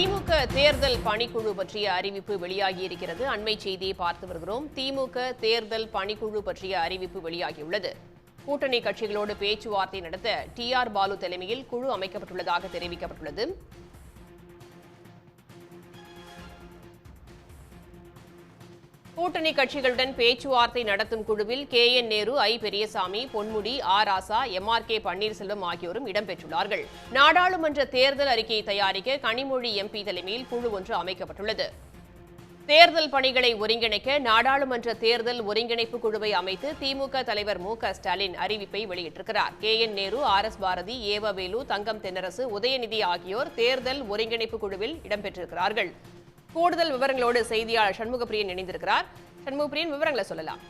திமுக தேர்தல் பணிக்குழு பற்றிய அறிவிப்பு வெளியாகியிருக்கிறது. அண்மை செய்தியை பார்த்து வருகிறோம். திமுக தேர்தல் பணிக்குழு பற்றிய அறிவிப்பு வெளியாகியுள்ளது. கூட்டணி கட்சிகளோடு பேச்சுவார்த்தை நடத்த டி ஆர் பாலு தலைமையில் குழு அமைக்கப்பட்டுள்ளதாக தெரிவிக்கப்பட்டுள்ளது. கூட்டணி கட்சிகளுடன் பேச்சுவார்த்தை நடத்தும் குழுவில் K N Nehru I Periyasamy Ponmudi R Raja M R K Panneerselvam ஆகியோரும் இடம்பெற்றுள்ளார்கள். நாடாளுமன்ற தேர்தல் அறிக்கையை தயாரிக்க கனிமொழி எம்பி தலைமையில் குழு ஒன்று அமைக்கப்பட்டுள்ளது. தேர்தல் பணிகளை ஒருங்கிணைக்க நாடாளுமன்ற தேர்தல் ஒருங்கிணைப்பு குழுவை அமைத்து திமுக தலைவர் மு க ஸ்டாலின் அறிவிப்பை வெளியிட்டிருக்கிறார். K N Nehru R S Bharathi E. V. Velu Thangam Thennarasu Udhayanidhi ஆகியோர் தேர்தல் ஒருங்கிணைப்பு குழுவில் இடம்பெற்றிருக்கிறார்கள். கூடுதல் விவரங்களோடு செய்தியாளர் சண்முகப்பிரியன் இணைந்திருக்கிறார். சண்முகப்பிரியன் விவரங்களை சொல்லலாம்.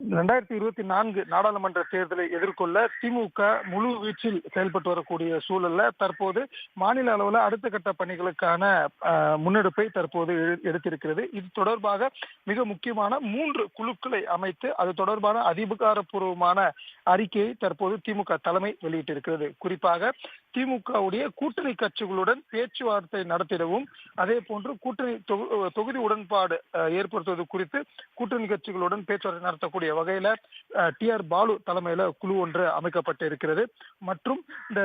ரெண்டாயிரத்தி இருபத்தி நான்கு நாடாளுமன்ற தேர்தலை எதிர்கொள்ள திமுக முழு வீச்சில் செயல்பட்டு வரக்கூடிய சூழல்ல தற்போது மாநில அளவில் அடுத்த கட்ட பணிகளுக்கான முன்னெடுப்பை தற்போது எடுத்திருக்கிறது. இது தொடர்பாக மிக முக்கியமான மூன்று குழுக்களை அமைத்து அது தொடர்பான அதிகாரப்பூர்வமான அறிக்கையை தற்போது திமுக தலைமை வெளியிட்டிருக்கிறது. குறிப்பாக திமுகவுடைய கூட்டணி கட்சிகளுடன் பேச்சுவார்த்தை நடத்திடவும் அதே போன்று கூட்டணி தொகுதி உடன்பாடு ஏற்படுத்துவது குறித்து கூட்டணி கட்சிகளுடன் பேச்சுவார்த்தை நடத்தக்கூடிய வகையில டி ஆர் பாலு தலைமையில குழு ஒன்று அமைக்கப்பட்டு இருக்கிறது மற்றும் இந்த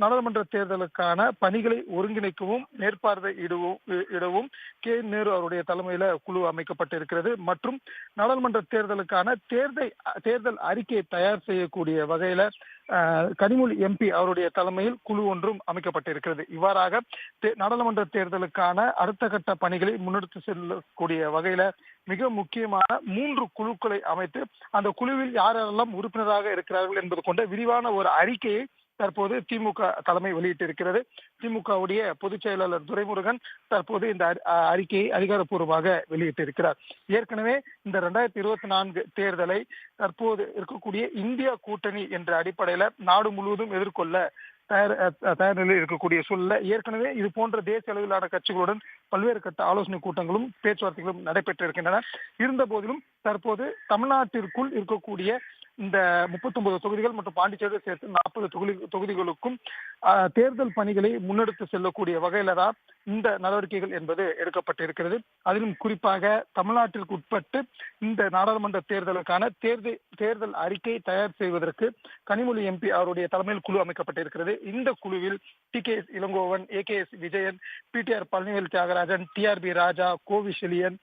நாடாளுமன்ற தேர்தலுக்கான பணிகளை ஒருங்கிணைக்கவும் மேற்பார்வை இடவும் இடவும் கே நேரு அவருடைய தலைமையில குழு அமைக்கப்பட்டு இருக்கிறது மற்றும் நாடாளுமன்ற தேர்தலுக்கான தேர்தல் தேர்தல் அறிக்கையை தயார் செய்யக்கூடிய வகையில கனிமொழி எம்பி அவருடைய தலைமையில் குழு ஒன்றும் அமைக்கப்பட்டிருக்கிறது. இவ்வாறாக தே- நாடாளுமன்ற தேர்தலுக்கான அடுத்த கட்ட பணிகளை முன்னெடுத்து செல்லக்கூடிய வகையில மிக முக்கியமான மூன்று குழுக்களை அமைத்து அந்த குழுவில் யாரெல்லாம் உறுப்பினராக இருக்கிறார்கள் என்பது கொண்ட விரிவான ஒரு அறிக்கையை தற்போது திமுக தலைமை வெளியிட்டிருக்கிறது. திமுகவுடைய பொதுச் செயலாளர் துரைமுருகன் தற்போது இந்த அறிக்கையை அதிகாரப்பூர்வமாக வெளியிட்டிருக்கிறார். ஏற்கனவே இந்த இரண்டாயிரத்தி இருபத்தி நான்கு தேர்தலை தற்போது இருக்கக்கூடிய இந்தியா கூட்டணி என்ற அடிப்படையில நாடு முழுவதும் எதிர்கொள்ள தயார் தயார் நிலையில் இருக்கக்கூடிய சூழல்ல ஏற்கனவே இது போன்ற தேசிய அளவிலான கட்சிகளுடன் பல்வேறு கட்ட ஆலோசனை கூட்டங்களும் பேச்சுவார்த்தைகளும் நடைபெற்றிருக்கின்றன. இருந்த போதிலும் தற்போது தமிழ்நாட்டிற்குள் இருக்கக்கூடிய இந்த 39 தொகுதிகள் மற்றும் பாண்டிச்சேரி சேர்த்து நாற்பது தொகுதி தொகுதிகளுக்கும் ஆஹ், தேர்தல் பணிகளை முன்னெடுத்து செல்லக்கூடிய வகையில தான் இந்த நடவடிக்கைகள் என்பது எடுக்கப்பட்டிருக்கிறது. அதிலும் குறிப்பாக தமிழ்நாட்டிற்கு உட்பட்டு இந்த நாடாளுமன்ற தேர்தலுக்கான தேர்தல் தேர்தல் அறிக்கை தயார் செய்வதற்கு கனிமொழி எம்பி அவருடைய தலைமையில் குழு அமைக்கப்பட்டிருக்கிறது. இந்த குழுவில் T K S Elangovan A K S Vijayan P T R Palanivel Thiagarajan T R B Raja Kovichezhiyan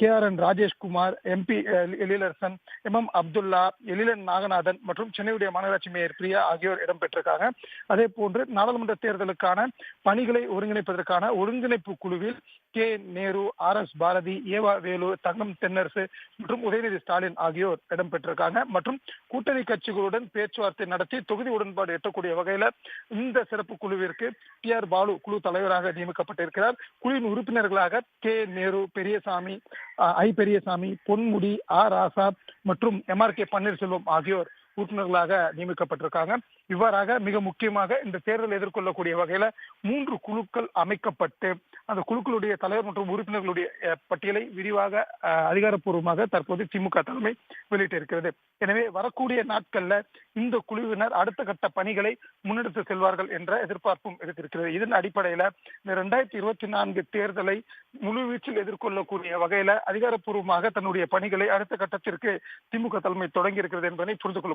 K R N Rajeshkumar M P Ezhilarasan M M Abdullah Ezhilan Naganathan மற்றும் சென்னையுடைய மாநகராட்சி mayor Priya ஆகியோர் இடம்பெற்றிருக்காங்க. அதே போன்று நாடாளுமன்ற தேர்தலுக்கான பணிகளை ஒருங்கிணைப்பதற்கான ஒருங்கிணைப்பு குழுவில் K. Nehru R. S. Bharathi ஏவா வேலு தங்கம் தென்னரசு மற்றும் உதயநிதி ஸ்டாலின் ஆகியோர் இடம்பெற்றிருக்காங்க மற்றும் கூட்டணி கட்சிகளுடன் பேச்சுவார்த்தை நடத்தி தொகுதி உடன்பாடு எட்டக்கூடிய வகையில இந்த சிறப்பு குழுவிற்கு டி ஆர். பாலு குழு தலைவராக நியமிக்கப்பட்டிருக்கிறார். குழுவின் உறுப்பினர்களாக K. Nehru Periyasamy I. Periyasamy Ponmudi R. ஆசா மற்றும் எம். ஆர். கே. பன்னீர்செல்வம் ஆகியோர் உறுப்பினர்களாக நியமிக்கப்பட்டிருக்காங்க. இவ்வாறாக மிக முக்கியமாக இந்த தேர்தல் எதிர்கொள்ளக்கூடிய வகையில மூன்று குழுக்கள் அமைக்கப்பட்டு அந்த குழுக்களுடைய தலைவர் மற்றும் உறுப்பினர்களுடைய பட்டியலை விரிவாக அதிகாரப்பூர்வமாக தற்போது திமுக தலைமை வெளியிட்டிருக்கிறது. எனவே வரக்கூடிய நாட்கள்ல இந்த குழுவினர் அடுத்த கட்ட பணிகளை முன்னெடுத்து செல்வார்கள் என்ற எதிர்பார்ப்பும் இருக்கிறது. இதன் அடிப்படையில இந்த ரெண்டாயிரத்தி இருபத்தி நான்கு தேர்தலை முழுவீச்சில் எதிர்கொள்ளக்கூடிய வகையில அதிகாரப்பூர்வமாக தன்னுடைய பணிகளை அடுத்த கட்டத்திற்கு திமுக தலைமை தொடங்கி இருக்கிறது என்பதை புரிந்து கொள்ள